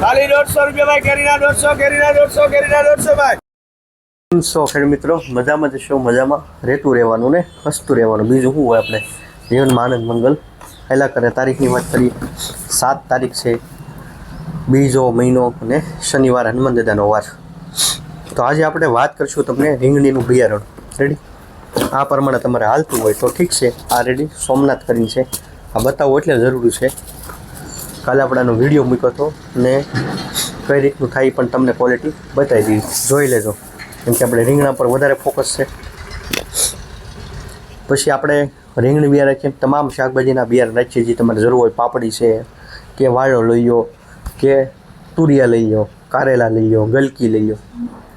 ખાલી દોઢસો રૂપિયા ભાઈ કેરીના દોઢસો કેરીના દોઢસો કેરીના દોઢસો ભાઈ. સો ખેડ મિત્રો મજામાં જશો મજામાં. રહેતું રહેવાનું ને હસતું રહેવાનું. બીજું શું હોય આપણે? જીવનમાં આનંદ મંગલ. પહેલાં કરે તારીખની વાત કરીએ. સાત તારીખ છે. બીજો મહિનો અને શનિવાર હનુમાન દાદાનો વાર તો આજે આપણે વાત કરશું તમને રીંગણીનું બિયારણ. રેડી આ પ્રમાણે તમારે હાલતું હોય તો ઠીક છે. આ રેડી સોમનાથ કરીને છે. આ બતાવવું એટલે જરૂરી છે. કાલે આપણાનો વીડિયો મૂક્યો હતો ને કઈ રીતનું થાય પણ તમને ક્વોલિટી બતાવી દીધી જોઈ લેજો. કેમ કે આપણે રીંગણા પર વધારે ફોકસ છે. પછી આપણે રીંગણી બિયારણ રાખીએ તમામ શાકભાજીના બિયારણ રાખીએ જે તમારે જરૂર હોય પાપડી છે કે વાળો લઈ લો કે તુરિયા લઈ લો કારેલા લઈ લો ગલકી લઈ લો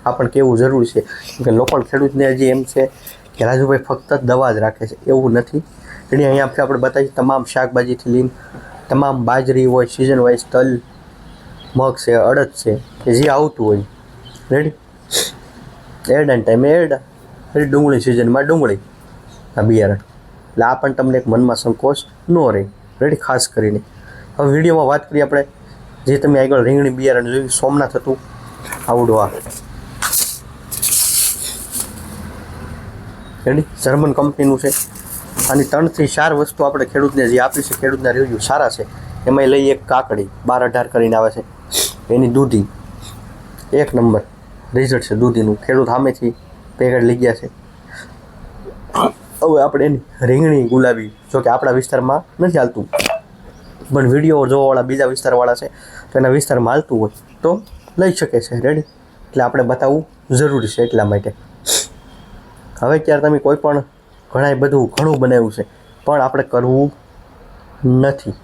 આ પણ કેવું જરૂરી છે? કે લોકલ ખેડૂતને હજી એમ છે કે રાજુભાઈ ફક્ત દવા જ રાખે છે. એવું નથી. એટલે અહીંયા આપણે બતાવીએ, તમામ શાકભાજીથી લઈને તમામ બાજરી હોય સિઝન વાઇઝ તલ, મગ છે, અડદ છે કે જે આવતું હોય. રેડી એરડાના ટાઈમે એરડા પછી ડુંગળી સિઝનમાં ડુંગળી. આ બિયારણ. એટલે આ પણ તમને એક મનમાં સંકોચ ન રહે. રેડી ખાસ કરીને. હવે વિડીયોમાં વાત કરીએ આપણે જે તમે આગળ રીંગણી, બિયારણ જોયું, સોમનાથ હતું, આવડું આ. જર્મન કંપનીનું છે. આની ત્રણથી ચાર વસ્તુ આપણે ખેડૂતને જે આપી છે, ખેડૂતના રિવ્યૂ સારા છે. એમાં લઈ એક કાકડી, બાર અઢાર કરીને આવે છે. એની દૂધી, એક નંબર રિઝલ્ટ છે દૂધીનું. ખેડૂત સામેથી પેકેટ લઈ ગયા છે. હવે આપણે એની રીંગણી, ગુલાબી, જોકે આપણા વિસ્તારમાં નથી હાલતું. પણ વીડિયો જોવાવાળા બીજા વિસ્તારવાળા છે. તો એના વિસ્તારમાં હાલતું હોય તો લઈ શકે છે. રેડી એટલે આપણે બતાવવું જરૂરી છે એટલા માટે. હવે ક્યારે તમે કોઈ પણ ઘણા બધું ઘણું બનાવ્યું છે, પણ આપણે કરવું નથી.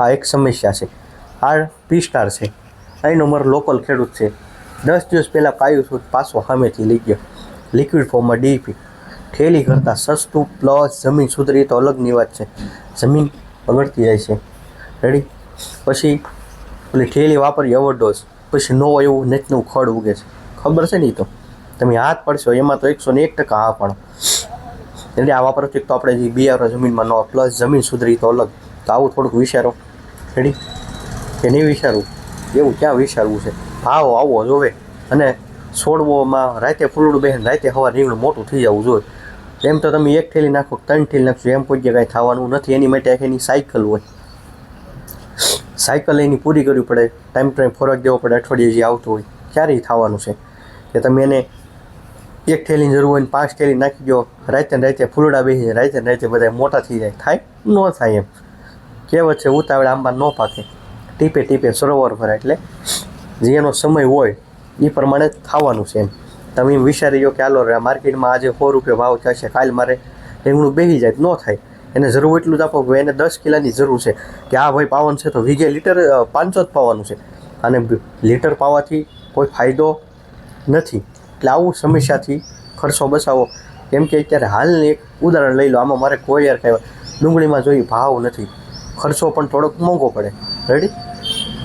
આ એક સમસ્યા છે. આ પી સ્ટાર છે. અહીંનો મારો લોકલ ખેડૂત છે. દસ દિવસ પહેલાં પાયું છું પાછો સામેથી લઈ ગયો. લિક્વિડ ફોર્મમાં ડીપી ઠેલી કરતાં સસ્તું પ્લસ જમીન સુધરી તો અલગની વાત છે. જમીન બગડતી જાય છે. રેડી પછી પેલી ઠેલી વાપરી ઓવરડોઝ પછી નો એવું નેચનું ખડ ઉગે છે. ખબર છે ને તો? તમે હાથ પડશો, એમાં તો એકસો ને એક ટકા હા પણ. એટલે આ વાપરથી તો આપણે જે બિયારો જમીનમાં ન પ્લસ જમીન સુધરી તો અલગ. તો આવું થોડુંક વિચારો. રેડી કે નહીં વિચારવું એવું ક્યાં વિચારવું છે? ભાવ આવો જોવે. અને છોડવોમાં રાતે ફૂલડું બહેન રાતે હવા રીંગણું મોટું થઈ જવું જોઈએ. એમ તો તમે એક ઠેલી નાખો, ત્રણ ઠેલી નાખશો, એમ કોઈ કાંઈ થવાનું નથી. એની માટે એની સાયકલ હોય. સાયકલ એની પૂરી કરવી પડે ટાઈમ ટાઈમ ખોરાક દેવો પડે, અઠવાડિયે જે આવતું હોય, ક્યારેય થવાનું છે. કે તમે એને એક થેલીની જરૂર હોય ને પાંચ થેલી નાખી દો, રાતે ને રાતે ફૂલડા બેસી જાય, રાતે ને રાતે બધા મોટા થઈ જાય. થાય? ન થાય એમ. કહેવત છે, ઉતાવળે આંબા ન પાકે. ટીપે ટીપે સરોવર ભરાય. એટલે જે એનો સમય હોય એ પ્રમાણે થવાનું છે એમ. તમે એમ વિચારી લો કે, હાલો માર્કેટમાં આજે સો રૂપિયા ભાવ થશે, કાલ મારે રીંગણું બેસી જાય. ન થાય. એને જરૂર એટલું જ આપો કે એને દસ કિલાની જરૂર છે કે આ ભાઈ પાવન છે તો વીઘે લીટર પાંચસો જ પાવાનું છે. અને લીટર પાવાથી કોઈ ફાયદો નથી. એટલે આવું સમસ્યાથી ખર્ચો બચાવો. કેમ કે અત્યારે હાલની એક ઉદાહરણ લઈ લો, આમાં મારે કોઈ યાર કહેવાય ડુંગળીમાં જોઈ ભાવ નથી. ખર્ચો પણ થોડોક મોંઘો પડે. રેડી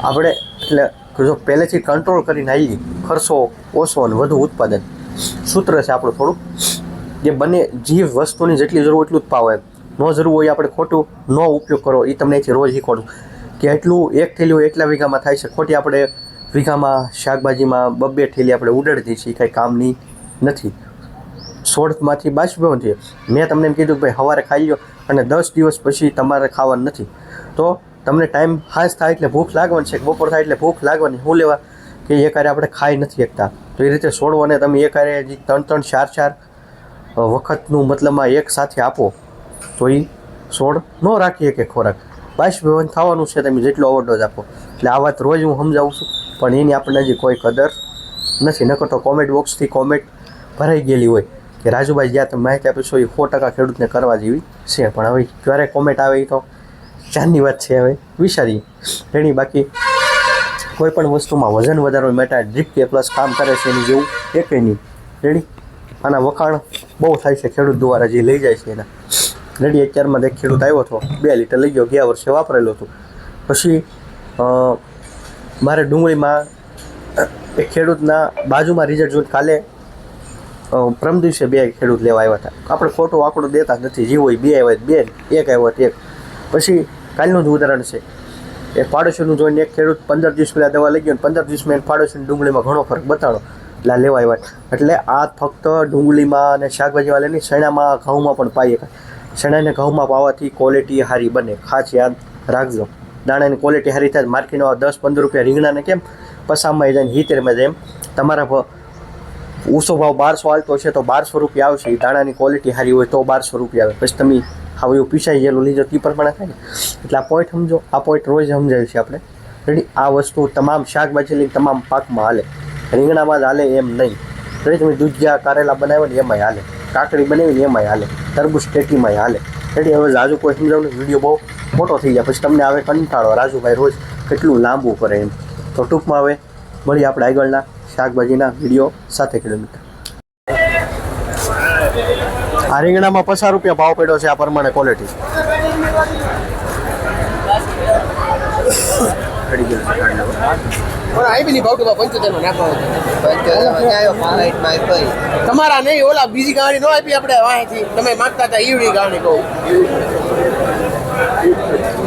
આપણે એટલે જો પહેલેથી કંટ્રોલ કરીને આવીએ, ખર્ચો ઓછો અને વધુ ઉત્પાદન. સૂત્ર છે આપણું થોડુંક. જે બને જે વસ્તુની જેટલી જરૂર એટલું જ પાવે એમ. ન જરૂર હોય આપણે ખોટું ન ઉપયોગ કરો એ તમને અહીંથી રોજ શીખવાડું. કે એટલું એક થેલીઓ એટલા વીઘામાં થાય છે, ખોટી આપણે વીઘામાં શાકભાજીમાં બબ્બે થેલી આપણે ઉડાડતી છીએ કાંઈ કામની નથી. સોળમાંથી બાષ્પીભવન થઈએ મેં તમને એમ કીધું કે ભાઈ સવારે ખાઈ લો અને દસ દિવસ પછી તમારે ખાવાનું નથી. તો તમને ટાઈમ હાશ થાય એટલે ભૂખ લાગવાની છે, બપોર થાય એટલે ભૂખ લાગવાની શું લેવા કે એ કારે આપણે ખાઈ નથી શકતા. તો એ રીતે છોડવાને તમે એ કારે ત્રણ ત્રણ ચાર ચાર વખતનું મતલબમાં એક સાથે આપો. એ છોડ ન રાખીએ કે ખોરાક. બાષ્પીભવન થવાનું છે, તમે જેટલો ઓવરડોઝ આપો. એટલે આ વાત રોજ હું સમજાવું છું, પણ એની આપણને હજી કોઈ કદર નથી. નકર તો કોમેન્ટ બોક્સથી કોમેન્ટ ભરાઈ ગયેલી હોય. કે રાજુભાઈ જ્યાં તમે માહિતી આપીશો એ સો ટકા ખેડૂતને કરવા જેવી છે. પણ હવે ક્યારે કોમેન્ટ આવે એ તો ચાંદની વાત છે હવે. વિચારીએ. એની બાકી કોઈ પણ વસ્તુમાં વજન વધારો મેટા ડ્રીપ કે પ્લસ કામ કરે છે, એની જેવું એકે નહીં રેડી? આના વખાણ બહુ થાય છે, ખેડૂત દ્વારા જે લઈ જાય છે એના. રેડી અત્યારમાં એક ખેડૂત આવ્યો હતો, બે લીટર લઈ ગયો, ગયા વર્ષે વાપરેલું હતું. પછી મારે ડુંગળીમાં એક ખેડૂતના બાજુમાં રિઝલ્ટ જોઈને કાલે પ્રમ દિવસે બે ખેડૂત લેવા આવ્યા હતા. આપણે ખોટો આંકડો દેતા નથી જે હોય, બે આવ્યા બે, એક આવ્યો એક. પછી, કાલનું જ ઉદાહરણ છે. એ પાડોશીનું જોઈને એક ખેડૂત પંદર દિવસ પહેલાં દવા લઈ ગયો પંદર દિવસમાં એને પાડોશીની ડુંગળીમાં ઘણો ફરક બતાડો. એટલે લેવા આવ્યા. એટલે આ ફક્ત ડુંગળીમાં અને શાકભાજી વાળાની ચણામાં ઘઉંમાં પણ પાઈએ ચણાને ઘઉંમાં પાવાથી ક્વોલિટી સારી બને. ખાસ યાદ રાખજો. દાણાની ક્વોલિટી સારી થાય માર્કેટમાં દસ પંદર રૂપિયા રીંગણાને કેમ? પસામાં જાય હિતેરમાં જેમ તમારા ઊંચો ભાવ બારસો હાલતો છે તો બારસો રૂપિયા આવશે. દાણાની ક્વોલિટી સારી હોય તો બારસો રૂપિયા આવે. પછી તમે હવે એવું પીસાઈ ગયેલું લીધો તે પ્રમાણે થાય ને. એટલે આ પોઈન્ટ સમજો. આ પોઈન્ટ રોજ સમજાય છે આપણે. રેડી આ વસ્તુ તમામ શાકભાજી લઈ તમામ પાકમાં હાલે. રીંગણામાં જ હાલે એમ નહીં. રેડી? તમે દૂધિયા કારેલા બનાવ્યો ને એમાંય હાલે. કાકડી બનાવીને એમાંય હાલે. તરબૂચ ટેટીમાંય હાલે. રેડી, હવે રાજુ કોઈ સમજાવું વીડિયો બહુ મોટો થઈ જાય પછી તમને હવે કંટાળો. રાજુભાઈ રોજ કેટલું લાંબુ કરે એમ. તો ટૂંકમાં હવે મળીએ આપણે આગળના શાકભાજીના વીડિયો સાથે કિલોમીટર આ રીંગણામાં પચાસ રૂપિયા ભાવ પડ્યો છે આ પ્રમાણે ક્વોલિટી પણ આવી બી ભાવ ટૂંકા પંચોતેરમાં નાખવા તમારા નહીં ઓલા બીજી ગાડી નો આપી આપણે વાંચી તમે માગતા હતા ઈવડી ગાડી કહું.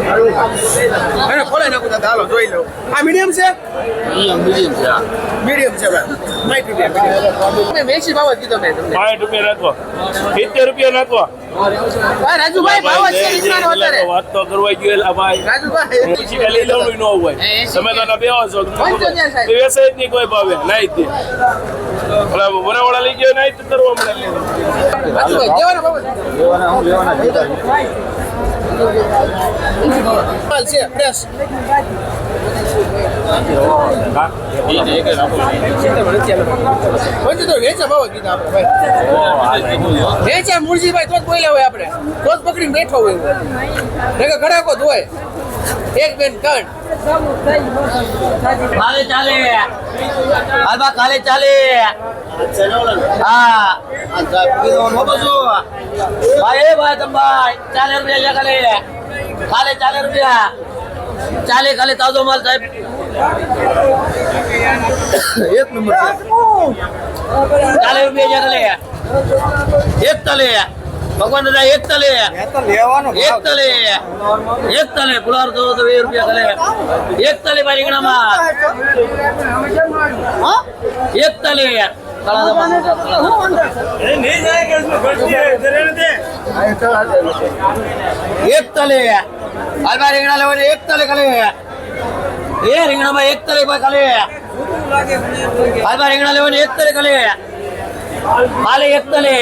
અરે ખોલે નાખું તો હાલો જોઈ લો આ મીડિયમ છે? મીડિયમ છે ભાઈ. માઇટ રૂપિયા મેં વેચી ભાવ જ કીધો મેં તમને. સાઠ રૂપિયા નાખવા સિત્તેર રૂપિયા નાખવા રાજુભાઈ ભાવ છે વાત તો કરવા ગયેલા ભાઈ. રાજુભાઈ. પછી કે લઈ લઉં ન હોય. તમે તો બેહો છો. વેસે જ નહીં કોઈ ભાવે. નાઈ તે ઓલા લઈ ગયો નાઈ તો કરવા મળે. ફ્રેશ પંચોતેર વેચા ભાઈ મુરજીભાઈ હોય આપણે કાલે ચાલે હાલબા કાલે ચાલે હા છું ભાઈ એ ભાઈ ચાલે રૂપિયા કાલે કાલે ચાલે રૂપિયા ચાલે કાલે તાજો માલ સાહેબ. એક નંબર ચાલે બે હજાર લે એક તલે ભગવાન દાદા એક તલે એક તલે એક તલે ફુલાર તો તો વીસ રૂપિયા તલે એક તલે ભાઈ રીંગણામાં એક તલે. એક તલે હાલ ભાઈ રીંગણા લેવાને એક તલે ખાલી એ રીંગણામાં એક તલે ખાલે હાલ ભાઈ રીંગણા લેવાને એક તલે ખાલી ખાલી એક તલે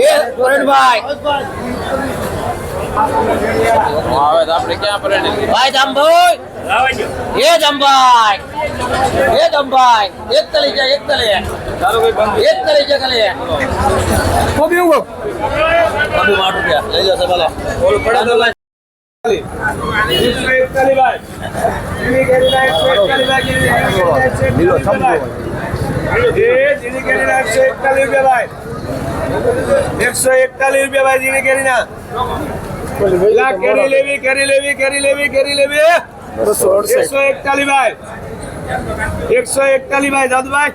એ સુરેશભાઈ ભાઈ જામભાઈ. એ જામભાઈ. એ જામભાઈ. એક તલે છે એક તલે. એક તલે કોબી ઉગો કોબી માટ રૂપિયા લઈ જશે ભલે. ઓલું પડે તો ભાઈ. એકસો એકતાલીસ રૂપિયા ભાઈ જીની કેરી ના કેરી લેવી કેરી લેવી કેરી લેવી કેરી લેવી. એકસો એકતાલીસ ભાઈ. એકસો એકતાલીસ ભાઈ દાદુભાઈ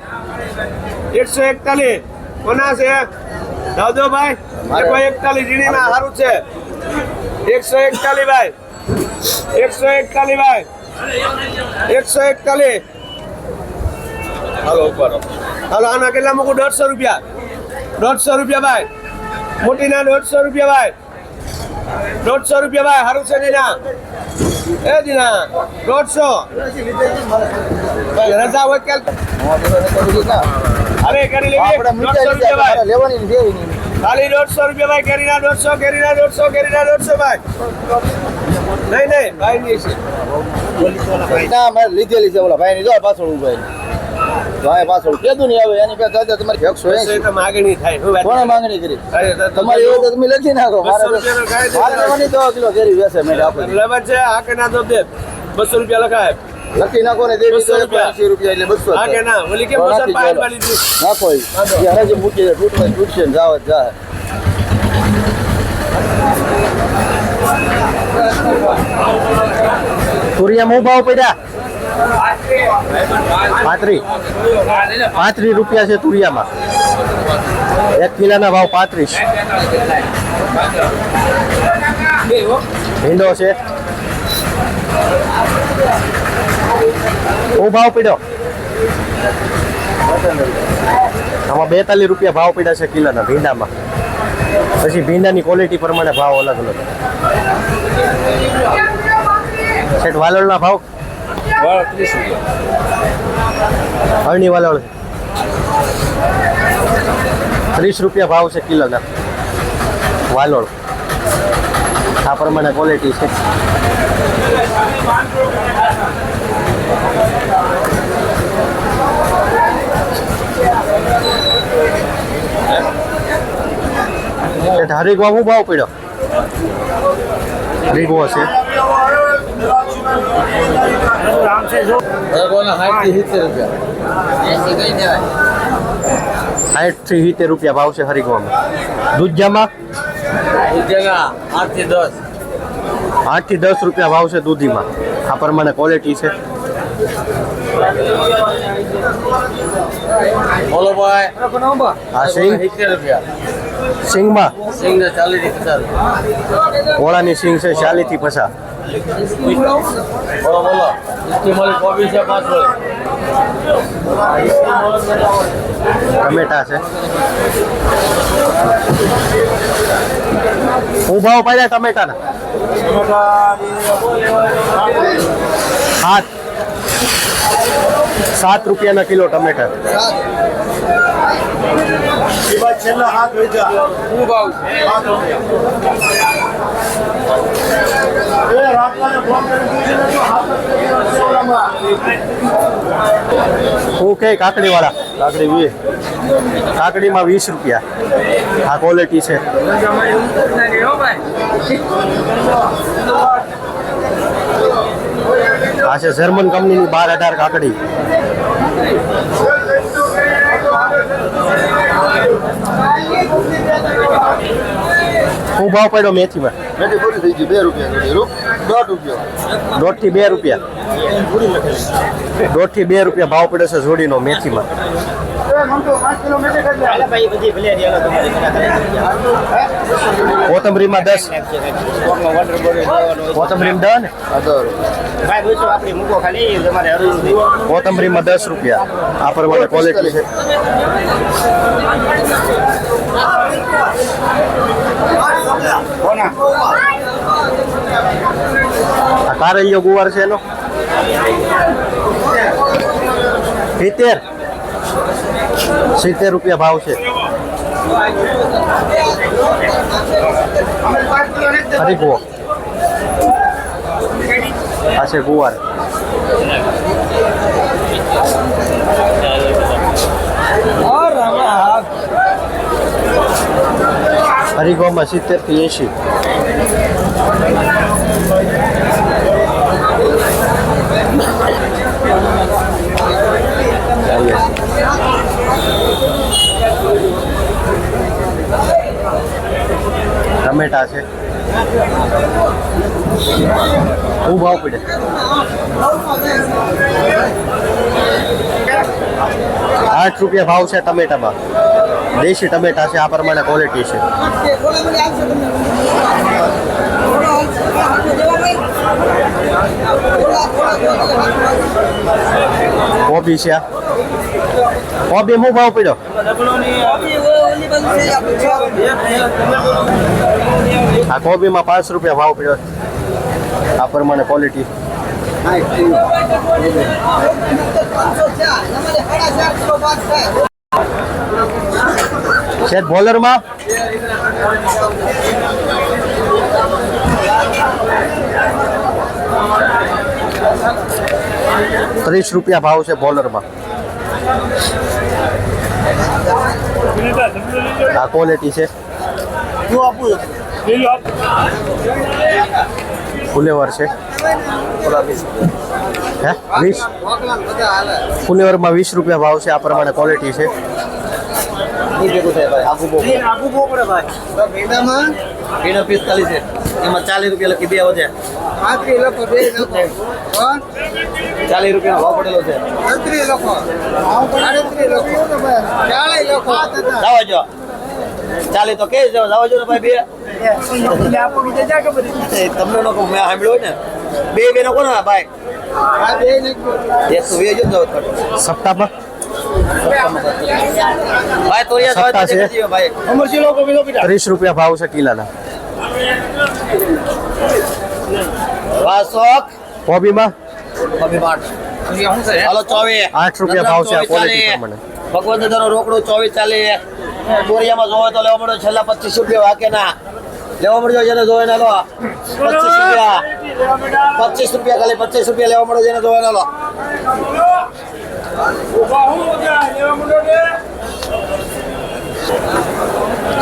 એકસો એકતાલીસ. કોના છે દાદુભાઈ એકસો એકતાલીસ જીની ના સારું છે. એકસો એકતાલીસ ભાઈ. એકસો એકતાલીસ ભાઈ. એકસો એકતાલીસ. હાલો ઉપર હાલો આના કેટલા મૂકું? દોઢસો રૂપિયા. દોઢસો રૂપિયા ભાઈ. મોટીના દોઢસો રૂપિયા ભાઈ. દોઢસો રૂપિયા ભાઈ સારું છે દીના એ દીના દોઢસો. ભાઈ, રજા હોય કે અરે કરી લેવી. દોઢસો રૂપિયા ભાઈ. ખાલી દોઢસો રૂપિયા ભાઈ કેરીના દોઢસો કેરીના દોઢસો કેરીના દોઢસો ભાઈ. નહીં નહીં ભાઈ નહીં છે. ના મેં લીધેલી છે ઓલા ભાઈની. જો પાછળ ઊભા ભાઈ પાછળ. કીધું નહીં આવે એની પાસે તમારી એકસો એસી તો માગણી થાય કોણે માંગણી કરી? તો- તો- તમારી એવું તો તમે લખી નાખો. મારે દવા કિલો કેરી વેસે મેં આપી બરાબર છે આ કે ના તો દે. બસો રૂપિયા લખાય. લખી નાખો ને દેવી તો રૂપિયા. એસી રૂપિયા એટલે બસો આ કે ના. ઓલી કેમ તો નાખી હરાજી મૂકી દે તૂટવાય તૂટશે ને જાવ જ જાહે મો ભાવ પડ્યા. પાંત્રીસ પાંત્રીસ રૂપિયા છે તુરિયામાં. એક કિલાના ભાવ પાંત્રીસ. ભીંડો છે. હું ભાવ પીડ્યો આમાં બેતાલીસ રૂપિયા ભાવ પીડા છે કિલોના ભીંડામાં. પછી ભીંડાની ક્વોલિટી પ્રમાણે ભાવ અલગ અલગ. શેઠ વાલોળના ભાવ? હળની વાલોળ ત્રીસ રૂપિયા ભાવ છે કિલોના. વાલોળ. આ પ્રમાણે ક્વોલિટી છે. ધારીગવા હું ભાવ પડ્યો? હરીગવો છે સાઠથી સિત્તેર રૂપિયા. ભાવ છે હરીગવામાં દૂધિયામાં આઠથી દસ. આઠથી દસ રૂપિયા ભાવ છે દૂધીમાં. આ પ્રમાણે ક્વોલિટી છે. બોલો ભાઈ. હા સિંગ? સિંગમાં? સિંગ ચાલીસથી પચાસ ઓળાની સિંગ છે ચાલીસથી પચાસ. બોલો બોલો ઇસ્કી મળી કોબી છે પાછળ ટમેટા. છે હું ભાવ પાડ્યા ટમેટાના સાત સાત રૂપિયાના કિલો ટમેટા શું કે કાકડી વાળા કાકડી વી કાકડીમાં વીસ રૂપિયા. આ ક્વોલિટી છે. આ છે જર્મન કંપનીની બાર અઢાર કાકડી. શું ભાવ પડ્યો મેથીમાં. મેથી પૂરી થઈ ગઈ બે રૂપિયા દોઢ રૂપિયા. દોઢથી બે રૂપિયા. દોઢથી બે રૂપિયા ભાવ પડ્યો છે જોડીનો મેથીમાં. કોથમરીમાં દસ. કોથમરીમાં દસ ને કોથમરીમાં દસ રૂપિયા. આ પ્રમાણે ક્વોલિટી છે. કારેલિયો ગુવાર છે એનો. સિત્તેર. સિત્તેર રૂપિયા ભાવ છે. આ છે ગુવાર. હરીગોમાં સિત્તેરથી એંશી. ટમેટા છે શું ભાવ પડે આઠ રૂપિયા ભાવ છે ટમેટામાં દેશી ટમેટા છે આ પ્રમાણે ક્વોલિટી છે કોબી છે. કોબી શું ભાવ પડ્યો? આ કોબીમાં પાંચ રૂપિયા ભાવ પડ્યો. આ પ્રમાણે ક્વોલિટી છે બોલરમાં? ત્રીસ રૂપિયા ભાવ છે બોલરમાં. આ ક્વોલિટી છે. ફુલેવર છે. હે? વીસ? ફુલેવરમાં વીસ રૂપિયા ભાવ છે, આ પ્રમાણે ક્વોલિટી છે. એમાં ચાલીસ રૂપિયા લખી બે વધ્યા. પાંત્રીસ લખો બે લખો ચાલીસ રૂપિયાનો ભાવ પડેલો છે. છત્રીસ લખો આડત્રીસ લખો ચાલીસ લખો જાવા જો. ચાલી તો કે જાવા જો ને ભાઈ બે. એ તમને નો કહું મેં સાંભળ્યું હોય ને. બે બે નો કોને ભાઈ? આ બે લખો એક તો વેજો જ જાવ સપ્તાહમાં? ભાઈ તો યાર સત્તા છે. ભાઈ. અમરજી લોકો બીજો બીટા ત્રીસ રૂપિયા ભાવ છે કિલાના. વાસોક. કોબીમાં હાલો ચોવીસ. આઠ રૂપિયા ભાવ છે ક્વોલિટી પ્રમાણે. ભગવંત દાદાનો રોકડો ચોવીસ ચાલીસ. બોરિયામાં જોવે તો લેવા મળ્યો છેલ્લા પચીસ રૂપિયા વાકેના. લેવા મળ્યો જેને જોવે ના લો. પચીસ રૂપિયા. પચીસ રૂપિયા ખાલી પચીસ રૂપિયા લેવા મળ્યો જેને જોવે ના લો.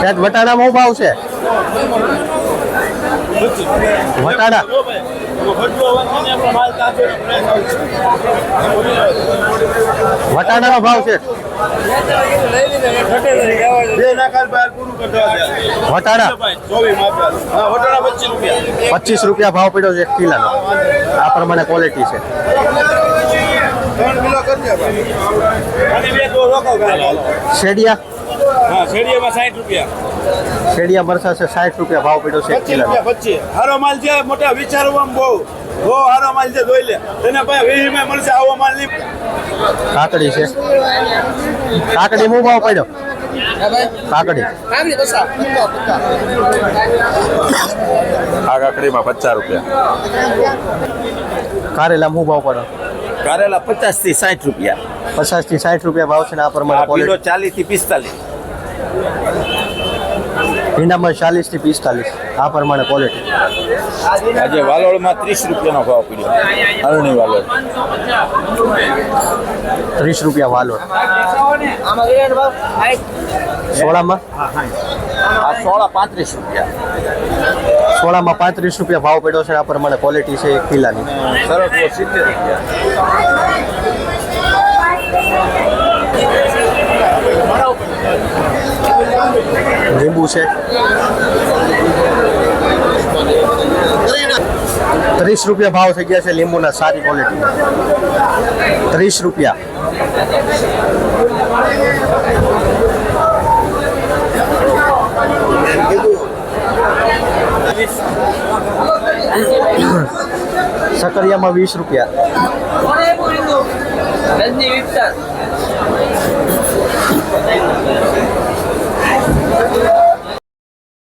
સાહેબ ભાવ છે? વટાણા વટાણાનો ભાવ છે. પચીસ રૂપિયા ભાવ પડ્યો છે એક કિલાનો. આ પ્રમાણે ક્વોલિટી છે. કિલો શેડિયા? હા શેરડીયામાં સાઠ રૂપિયા. શેડિયા મરસા છે સાઠ રૂપિયા ભાવ પડ્યો છે પચીસ હારો માલ છે મોટા વિચારવામાં બહુ બહુ હારો માલ છે જોઈ લે તને ભાઈ વીસમાં મળશે આવો માલ નહીં કાકડી છે. કાકડી હું ભાવ પડ્યો? કાકડી. આ કાકડીમાં પચાસ રૂપિયા. કારેલા હું ભાવ પડ્યો? કારેલા પચાસથી સાઠ રૂપિયા. પચાસથી સાઠ રૂપિયા ભાવ છે ને આ પ્રમાણે ચાલીસથી પિસ્તાલીસ. ભીંડામાં ચાલીસથી પિસ્તાલીસ. આ પ્રમાણે ક્વોલિટી આજે વાલોળમાં ત્રીસ રૂપિયાનો ભાવ પડ્યો. અરણી વાલોળ. ત્રીસ રૂપિયા વાલોળ. સોળામાં? આ સોળા પાંત્રીસ રૂપિયા. સોળામાં પાંત્રીસ રૂપિયા ભાવ પડ્યો છે આ પ્રમાણે ક્વોલિટી છે એક કિલ્લાની સરસ સિત્તેર રૂપિયા. લીંબુ છે. ત્રીસ રૂપિયા ભાવ થઈ ગયા છે લીંબુના, સારી ક્વોલિટી ત્રીસ રૂપિયા. સકરિયામાં વીસ રૂપિયા. રજની